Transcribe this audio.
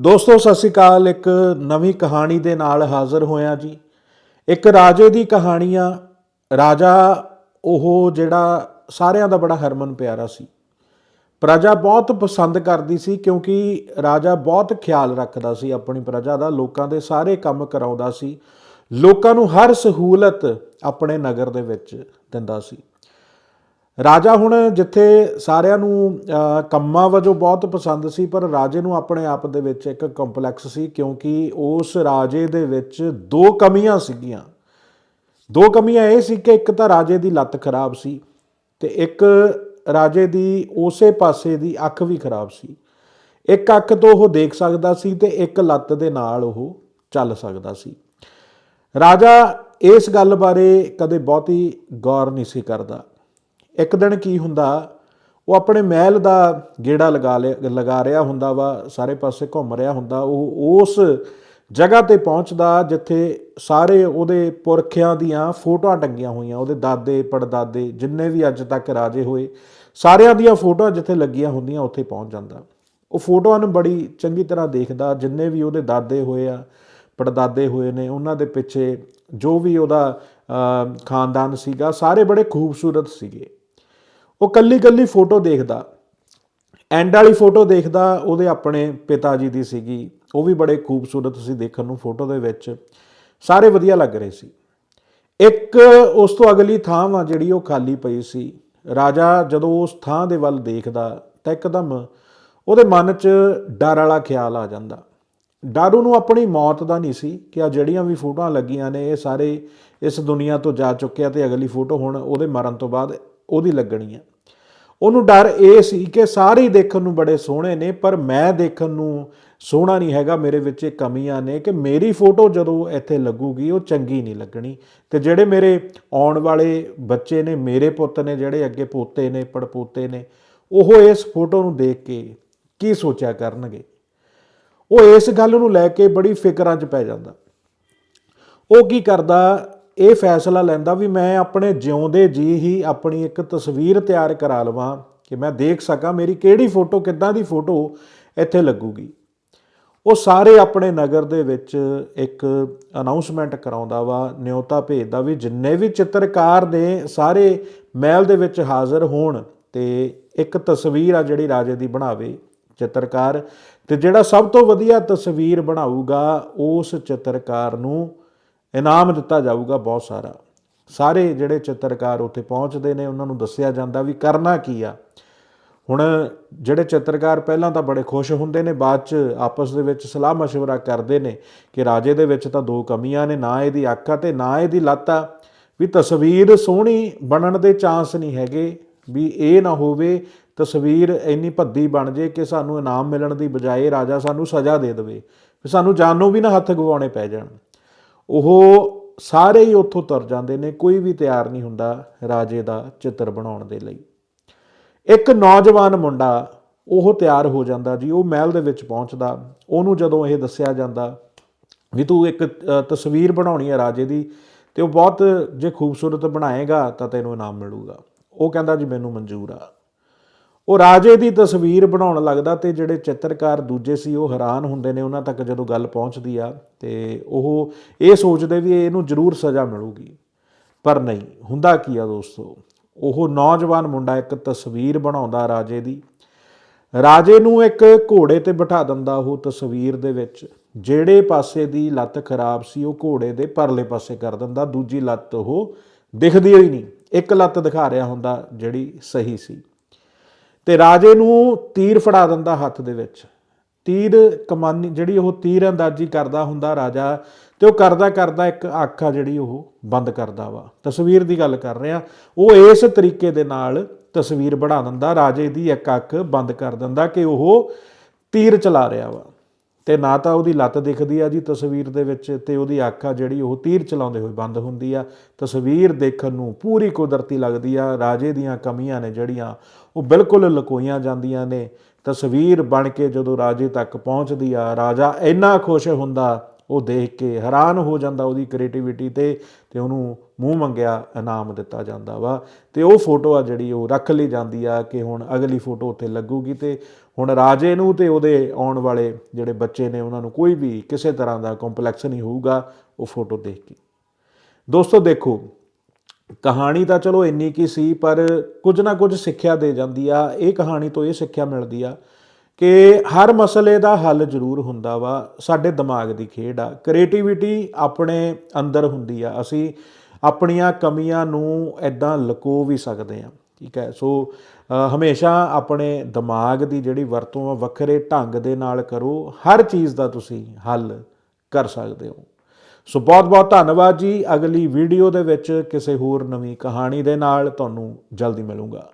ਦੋਸਤੋ, ਸਤਿ ਸ਼੍ਰੀ ਅਕਾਲ। ਇੱਕ ਨਵੀਂ ਕਹਾਣੀ ਦੇ ਨਾਲ ਹਾਜ਼ਰ ਹੋਇਆ ਜੀ। ਇੱਕ ਰਾਜੇ ਦੀ ਕਹਾਣੀ ਆ ਰਾਜਾ ਉਹ ਜਿਹੜਾ ਸਾਰਿਆਂ ਦਾ ਬੜਾ ਹਰਮਨ ਪਿਆਰਾ ਸੀ। ਪ੍ਰਜਾ ਬਹੁਤ ਪਸੰਦ ਕਰਦੀ ਸੀ ਕਿਉਂਕਿ ਰਾਜਾ ਬਹੁਤ ਖਿਆਲ ਰੱਖਦਾ ਸੀ ਆਪਣੀ ਪ੍ਰਜਾ ਦਾ, ਲੋਕਾਂ ਦੇ ਸਾਰੇ ਕੰਮ ਕਰਾਉਂਦਾ ਸੀ। ਲੋਕਾਂ ਨੂੰ ਹਰ ਸਹੂਲਤ ਆਪਣੇ ਨਗਰ ਦੇ ਵਿੱਚ ਦਿੰਦਾ ਸੀ। ਰਾਜਾ ਹੁਣ ਜਿੱਥੇ ਸਾਰਿਆਂ ਨੂੰ ਕੰਮਾਂ ਵਜੋਂ ਬਹੁਤ ਪਸੰਦ ਸੀ, ਪਰ ਰਾਜੇ ਨੂੰ ਆਪਣੇ ਆਪ ਦੇ ਵਿੱਚ ਇੱਕ ਕੰਪਲੈਕਸ ਸੀ, ਕਿਉਂਕਿ ਉਸ ਰਾਜੇ ਦੇ ਵਿੱਚ ਦੋ ਕਮੀਆਂ ਸੀਗੀਆਂ। ਦੋ ਕਮੀਆਂ ਇਹ ਸੀ ਕਿ ਇੱਕ ਤਾਂ ਰਾਜੇ ਦੀ ਲੱਤ ਖਰਾਬ ਸੀ ਤੇ ਇੱਕ ਰਾਜੇ ਦੀ ਉਸੇ ਪਾਸੇ ਦੀ ਅੱਖ ਵੀ ਖਰਾਬ ਸੀ। ਇੱਕ ਅੱਖ ਤੋਂ ਉਹ ਦੇਖ ਸਕਦਾ ਸੀ ਤੇ ਇੱਕ ਲੱਤ ਦੇ ਨਾਲ ਉਹ ਚੱਲ ਸਕਦਾ ਸੀ। ਰਾਜਾ ਇਸ ਗੱਲ ਬਾਰੇ ਕਦੇ ਬਹੁਤੀ ਗੌਰ ਨਹੀਂ ਸੀ ਕਰਦਾ। ਇੱਕ ਦਿਨ ਕੀ ਹੁੰਦਾ, ਉਹ ਆਪਣੇ ਮਹਿਲ ਦਾ ਗੇੜਾ ਲਗਾ ਲਿਆ, ਲਗਾ ਰਿਹਾ ਹੁੰਦਾ ਵਾ, ਸਾਰੇ ਪਾਸੇ ਘੁੰਮ ਰਿਹਾ ਹੁੰਦਾ, ਉਹ ਉਸ ਜਗ੍ਹਾ ਤੇ ਪਹੁੰਚਦਾ ਜਿੱਥੇ ਸਾਰੇ ਉਹਦੇ ਪੁਰਖਿਆਂ ਦੀਆਂ ਫੋਟੋਆਂ ਟੰਗੀਆਂ ਹੋਈਆਂ, ਉਹਦੇ ਦਾਦੇ, ਪੜਦਾਦੇ ਜਿੰਨੇ ਵੀ ਅੱਜ ਤੱਕ ਰਾਜੇ ਹੋਏ, ਸਾਰਿਆਂ ਦੀਆਂ ਫੋਟੋਆਂ ਜਿੱਥੇ ਲੱਗੀਆਂ ਹੁੰਦੀਆਂ, ਉੱਥੇ ਪਹੁੰਚ ਜਾਂਦਾ। ਉਹ ਫੋਟੋਆਂ ਨੂੰ ਬੜੀ ਚੰਗੀ ਤਰ੍ਹਾਂ ਦੇਖਦਾ, ਜਿੰਨੇ ਵੀ ਉਹਦੇ ਦਾਦੇ ਹੋਏ ਆ, ਪੜਦਾਦੇ ਹੋਏ ਨੇ, ਉਹਨਾਂ ਦੇ ਪਿੱਛੇ ਜੋ ਵੀ ਉਹਦਾ ਖਾਨਦਾਨ ਸੀਗਾ, ਸਾਰੇ ਬੜੇ ਖੂਬਸੂਰਤ ਸੀਗੇ। ਉਹ ਕੱਲੀ ਕੱਲੀ ਫੋਟੋ ਦੇਖਦਾ। ਐਂਡ ਵਾਲੀ ਫੋਟੋ ਦੇਖਦਾ, ਉਹਦੇ ਆਪਣੇ ਪਿਤਾ ਜੀ ਦੀ ਸੀਗੀ। ਉਹ ਵੀ ਬੜੇ ਖੂਬਸੂਰਤ ਸੀ ਦੇਖਣ ਨੂੰ ਫੋਟੋ ਦੇ ਵਿੱਚ। ਸਾਰੇ ਵਧੀਆ ਲੱਗ ਰਹੇ ਸੀ। ਇੱਕ ਉਸ ਤੋਂ ਅਗਲੀ ਥਾਂ ਵਾ ਜਿਹੜੀ ਉਹ ਖਾਲੀ ਪਈ ਸੀ। ਰਾਜਾ ਜਦੋਂ ਉਸ ਥਾਂ ਦੇ ਵੱਲ ਦੇਖਦਾ, ਤਾਂ ਇੱਕਦਮ ਉਹਦੇ ਮਨ 'ਚ ਡਰ ਵਾਲਾ ਖਿਆਲ ਆ ਜਾਂਦਾ। ਡਰ ਉਹਨੂੰ ਆਪਣੀ ਮੌਤ ਦਾ ਨਹੀਂ ਸੀ ਕਿ ਆ ਜਿਹੜੀਆਂ ਵੀ ਫੋਟੋਆਂ ਲੱਗੀਆਂ ਨੇ, ਇਹ ਸਾਰੇ ਇਸ ਦੁਨੀਆ ਤੋਂ ਜਾ ਚੁੱਕੇ ਆ ਤੇ ਅਗਲੀ ਫੋਟੋ ਹੁਣ ਉਹਦੇ ਮਰਨ ਤੋਂ ਬਾਅਦ ਉਹਦੀ ਲੱਗਣੀ ਆ। ਉਹਨੂੰ ਡਰ ਇਹ ਸੀ ਕਿ ਸਾਰੇ ਦੇਖਣ ਨੂੰ ਬੜੇ ਸੋਹਣੇ ਨੇ, ਪਰ ਮੈਂ ਦੇਖਣ ਨੂੰ ਸੋਹਣਾ ਨਹੀਂ ਹੈਗਾ, ਮੇਰੇ ਵਿੱਚ ਇਹ ਕਮੀਆਂ ਨੇ ਕਿ ਮੇਰੀ ਫੋਟੋ ਜਦੋਂ ਇੱਥੇ ਲੱਗੂਗੀ, ਉਹ ਚੰਗੀ ਨਹੀਂ ਲੱਗਣੀ। ਤੇ ਜਿਹੜੇ ਮੇਰੇ ਆਉਣ ਵਾਲੇ ਬੱਚੇ ਨੇ, ਮੇਰੇ ਪੁੱਤ ਨੇ, ਜਿਹੜੇ ਅੱਗੇ ਪੋਤੇ ਨੇ, ਪੜਪੋਤੇ ਨੇ, ਉਹ ਇਸ ਫੋਟੋ ਨੂੰ ਦੇਖ ਕੇ ਕੀ ਸੋਚਿਆ ਕਰਨਗੇ? ਉਹ ਇਸ ਗੱਲ ਨੂੰ ਲੈ ਕੇ ਬੜੀ ਫਿਕਰਾਂ 'ਚ ਪੈ ਜਾਂਦਾ। ਉਹ ਕੀ ਕਰਦਾ ਇਹ ਫੈਸਲਾ ਲੈਂਦਾ ਵੀ ਮੈਂ ਆਪਣੇ ਜਿਉਂਦੇ ਜੀ ਹੀ ਆਪਣੀ ਇੱਕ ਤਸਵੀਰ ਤਿਆਰ ਕਰਾ ਲਵਾਂ ਕਿ ਮੈਂ ਦੇਖ ਸਕਾਂ ਮੇਰੀ ਕਿਹੜੀ ਫੋਟੋ, ਕਿੱਦਾਂ ਦੀ ਫੋਟੋ ਇੱਥੇ ਲੱਗੂਗੀ। ਉਹ ਸਾਰੇ ਆਪਣੇ ਨਗਰ ਦੇ ਵਿੱਚ ਇੱਕ ਅਨਾਉਂਸਮੈਂਟ ਕਰਾਉਂਦਾ ਵਾ ਨਿਯੋਤਾ ਭੇਜਦਾ ਵੀ ਜਿੰਨੇ ਵੀ ਚਿੱਤਰਕਾਰ ਨੇ ਸਾਰੇ ਮਹਿਲ ਦੇ ਵਿੱਚ ਹਾਜ਼ਰ ਹੋਣ ਤੇ ਇੱਕ ਤਸਵੀਰ ਆ ਜਿਹੜੀ ਰਾਜੇ ਦੀ ਬਣਾਵੇ ਚਿੱਤਰਕਾਰ ਤੇ ਜਿਹੜਾ ਸਭ ਤੋਂ ਵਧੀਆ ਤਸਵੀਰ ਬਣਾਊਗਾ ਉਸ ਚਿੱਤਰਕਾਰ ਨੂੰ ਇਨਾਮ ਦਿੱਤਾ ਜਾਊਗਾ ਬਹੁਤ ਸਾਰਾ ਸਾਰੇ ਜਿਹੜੇ ਚਿੱਤਰਕਾਰ ਉੱਥੇ ਪਹੁੰਚਦੇ ਨੇ ਉਹਨਾਂ ਨੂੰ ਦੱਸਿਆ ਜਾਂਦਾ ਵੀ ਕਰਨਾ ਕੀ ਆ ਹੁਣ ਜਿਹੜੇ ਚਿੱਤਰਕਾਰ ਪਹਿਲਾਂ ਤਾਂ ਬੜੇ ਖੁਸ਼ ਹੁੰਦੇ ਨੇ ਬਾਅਦ ਚ ਆਪਸ ਦੇ ਵਿੱਚ ਸਲਾਹ مشورہ ਕਰਦੇ ਨੇ ਕਿ ਰਾਜੇ ਦੇ ਵਿੱਚ ਤਾਂ ਦੋ ਕਮੀਆਂ ਨੇ ਨਾ ਇਹਦੀ ਅੱਖ ਆ ਤੇ ਨਾ ਇਹਦੀ ਲੱਤ ਆ ਵੀ ਤਸਵੀਰ ਸੋਹਣੀ ਬਣਨ ਦੇ ਚਾਂਸ ਨਹੀਂ ਹੈਗੇ ਵੀ ਇਹ ਨਾ ਹੋਵੇ ਤਸਵੀਰ ਇੰਨੀ ਭੱਦੀ ਬਣ ਜੇ ਕਿ ਸਾਨੂੰ ਇਨਾਮ ਮਿਲਣ ਦੀ ਬਜਾਏ ਰਾਜਾ ਸਾਨੂੰ ਸਜ਼ਾ ਦੇ ਦੇਵੇ ਵੀ ਸਾਨੂੰ ਜਾਨੋਂ ਵੀ ਨਾ ਹੱਥ ਗਵਾਉਣੇ ਪੈ ਜਾਣ ਉਹ ਸਾਰੇ ਹੀ ਉੱਥੋਂ ਤੁਰ ਜਾਂਦੇ ਨੇ, ਕੋਈ ਵੀ ਤਿਆਰ ਨਹੀਂ ਹੁੰਦਾ ਰਾਜੇ ਦਾ ਚਿੱਤਰ ਬਣਾਉਣ ਦੇ ਲਈ। ਇੱਕ ਨੌਜਵਾਨ ਮੁੰਡਾ, ਉਹ ਤਿਆਰ ਹੋ ਜਾਂਦਾ ਜੀ, ਉਹ ਮਹਿਲ ਦੇ ਵਿੱਚ ਪਹੁੰਚਦਾ। ਉਹਨੂੰ ਜਦੋਂ ਇਹ ਦੱਸਿਆ ਜਾਂਦਾ ਵੀ ਤੂੰ ਇੱਕ ਤਸਵੀਰ ਬਣਾਉਣੀ ਹੈ ਰਾਜੇ ਦੀ ਤੇ ਉਹ ਬਹੁਤ ਜੇ ਖੂਬਸੂਰਤ ਬਣਾਏਗਾ ਤਾਂ ਤੈਨੂੰ ਇਨਾਮ ਮਿਲੂਗਾ। ਉਹ ਕਹਿੰਦਾ ਜੀ, ਮੈਨੂੰ ਮਨਜ਼ੂਰ ਆ। ਉਹ ਰਾਜੇ ਦੀ ਤਸਵੀਰ ਬਣਾਉਣ ਲੱਗਦਾ ਤੇ ਜਿਹੜੇ ਚਿੱਤਰਕਾਰ ਦੂਜੇ ਸੀ, ਉਹ ਹੈਰਾਨ ਹੁੰਦੇ ਨੇ ਉਹਨਾਂ ਤੱਕ ਜਦੋਂ ਗੱਲ ਪਹੁੰਚਦੀ ਆ ਤੇ ਉਹ ਇਹ ਸੋਚਦੇ ਵੀ ਇਹਨੂੰ ਜ਼ਰੂਰ ਸਜ਼ਾ ਮਿਲੂਗੀ। ਪਰ ਨਹੀਂ, ਹੁੰਦਾ ਕੀ ਆ ਦੋਸਤੋ? ਉਹ ਨੌਜਵਾਨ ਮੁੰਡਾ ਇੱਕ ਤਸਵੀਰ ਬਣਾਉਂਦਾ ਰਾਜੇ ਦੀ। ਰਾਜੇ ਨੂੰ ਇੱਕ ਘੋੜੇ ਤੇ ਬਿਠਾ ਦਿੰਦਾ ਉਹ ਤਸਵੀਰ ਦੇ ਵਿੱਚ। ਜਿਹੜੇ ਪਾਸੇ ਦੀ ਲੱਤ ਖਰਾਬ ਸੀ, ਉਹ ਘੋੜੇ ਦੇ ਪਰਲੇ ਪਾਸੇ ਕਰ ਦਿੰਦਾ। ਦੂਜੀ ਲੱਤ ਉਹ ਦਿਖਦੀ ਹੀ ਨਹੀਂ। ਇੱਕ ਲੱਤ ਦਿਖਾ ਰਿਹਾ ਹੁੰਦਾ ਜਿਹੜੀ ਸਹੀ ਸੀ। ਤੇ ਰਾਜੇ ਨੂੰ ਤੀਰ ਫੜਾ ਦਿੰਦਾ ਹੱਥ ਦੇ ਵਿੱਚ। ਤੀਰ ਕਮਾਨੀ, ਜਿਹੜੀ ਉਹ ਤੀਰ ਅੰਦਾਜ਼ੀ ਕਰਦਾ ਹੁੰਦਾ ਰਾਜਾ, ਤੇ ਉਹ ਕਰਦਾ ਕਰਦਾ ਇੱਕ ਅੱਖ ਆ ਜਿਹੜੀ ਉਹ ਬੰਦ ਕਰਦਾ ਵਾ। ਤਸਵੀਰ ਦੀ ਗੱਲ ਕਰ ਰਿਹਾ। ਉਹ ਇਸ ਤਰੀਕੇ ਦੇ ਨਾਲ ਤਸਵੀਰ ਬਣਾ ਦਿੰਦਾ, ਰਾਜੇ ਦੀ ਇੱਕ ਅੱਖ ਬੰਦ ਕਰ ਦਿੰਦਾ ਕਿ ਉਹ ਤੀਰ ਚਲਾ ਰਿਹਾ ਵਾ। ਤੇ ਨਾ ਤਾਂ ਉਹਦੀ ਲੱਤ ਦਿਖਦੀ ਆ ਜੀ ਤਸਵੀਰ ਦੇ ਵਿੱਚ ਤੇ ਉਹਦੀ ਅੱਖ ਆ ਜਿਹੜੀ ਉਹ ਤੀਰ ਚਲਾਉਂਦੇ ਹੋਏ ਬੰਦ ਹੁੰਦੀ ਆ। ਤਸਵੀਰ ਦੇਖਣ ਨੂੰ ਪੂਰੀ ਕੁਦਰਤੀ ਲੱਗਦੀ ਆ। ਰਾਜੇ ਦੀਆਂ ਕਮੀਆਂ ਨੇ ਜਿਹੜੀਆਂ ਉਹ ਬਿਲਕੁਲ ਲੁਕੋਈਆਂ ਜਾਂਦੀਆਂ ਨੇ। ਤਸਵੀਰ ਬਣ ਕੇ ਜਦੋਂ ਰਾਜੇ ਤੱਕ ਪਹੁੰਚਦੀ ਆ, ਰਾਜਾ ਇੰਨਾ ਖੁਸ਼ ਹੁੰਦਾ ਉਹ ਦੇਖ ਕੇ ਹੈਰਾਨ ਹੋ ਜਾਂਦਾ ਉਹਦੀ ਕ੍ਰੀਏਟੀਵਿਟੀ ਤੇ ਤੇ ਉਹਨੂੰ ਮੂੰਹ ਮੰਗਿਆ, ਇਨਾਮ ਦਿੱਤਾ ਜਾਂਦਾ ਵਾ। ਤੇ ਉਹ ਫੋਟੋ ਆ ਜਿਹੜੀ ਉਹ ਰੱਖ ਲਈ ਜਾਂਦੀ ਆ ਕਿ ਹੁਣ ਅਗਲੀ ਫੋਟੋ ਉੱਥੇ ਲੱਗੂਗੀ ਤੇ ਹੁਣ ਰਾਜੇ ਨੂੰ ਤੇ ਉਹਦੇ ਆਉਣ ਵਾਲੇ ਜਿਹੜੇ ਬੱਚੇ ਨੇ ਉਹਨਾਂ ਨੂੰ ਕੋਈ ਵੀ ਕਿਸੇ ਤਰ੍ਹਾਂ ਦਾ ਕੰਪਲੈਕਸ ਨਹੀਂ ਹੋਊਗਾ, ਉਹ ਫੋਟੋ ਦੇਖ ਕੇ। ਦੋਸਤੋ ਦੇਖੋ, ਕਹਾਣੀ ਤਾਂ ਚਲੋ ਇੰਨੀ ਕੀ ਸੀ, ਪਰ ਕੁਝ ਨਾ ਕੁਝ ਸਿੱਖਿਆ ਦੇ ਜਾਂਦੀ ਆ। ਇਹ ਕਹਾਣੀ ਤੋਂ ਇਹ ਸਿੱਖਿਆ ਮਿਲਦੀ ਆ ਕਿ ਹਰ ਮਸਲੇ ਦਾ ਹੱਲ ਜ਼ਰੂਰ ਹੁੰਦਾ ਵਾ, ਸਾਡੇ ਦਿਮਾਗ ਦੀ ਖੇਡ ਆ। ਕ੍ਰੀਏਟੀਵਿਟੀ ਆਪਣੇ ਅੰਦਰ ਹੁੰਦੀ ਆ। ਅਸੀਂ ਆਪਣੀਆਂ ਕਮੀਆਂ ਨੂੰ ਐਦਾਂ ਲੁਕੋ ਵੀ ਸਕਦੇ ਆ। ਠੀਕ ਹੈ? ਸੋ ਹਮੇਸ਼ਾ ਆਪਣੇ ਦਿਮਾਗ ਦੀ ਜਿਹੜੀ ਵਰਤੋਂ ਆ, ਵੱਖਰੇ ਢੰਗ ਦੇ ਨਾਲ ਕਰੋ। ਹਰ ਚੀਜ਼ ਦਾ ਤੁਸੀਂ ਹੱਲ ਕਰ ਸਕਦੇ ਹੋ। ਸੋ, ਬਹੁਤ ਬਹੁਤ ਧੰਨਵਾਦ ਜੀ। ਅਗਲੀ ਵੀਡੀਓ ਦੇ ਵਿੱਚ ਕਿਸੇ ਹੋਰ ਨਵੀਂ ਕਹਾਣੀ ਦੇ ਨਾਲ ਤੁਹਾਨੂੰ ਜਲਦੀ ਮਿਲੂੰਗਾ।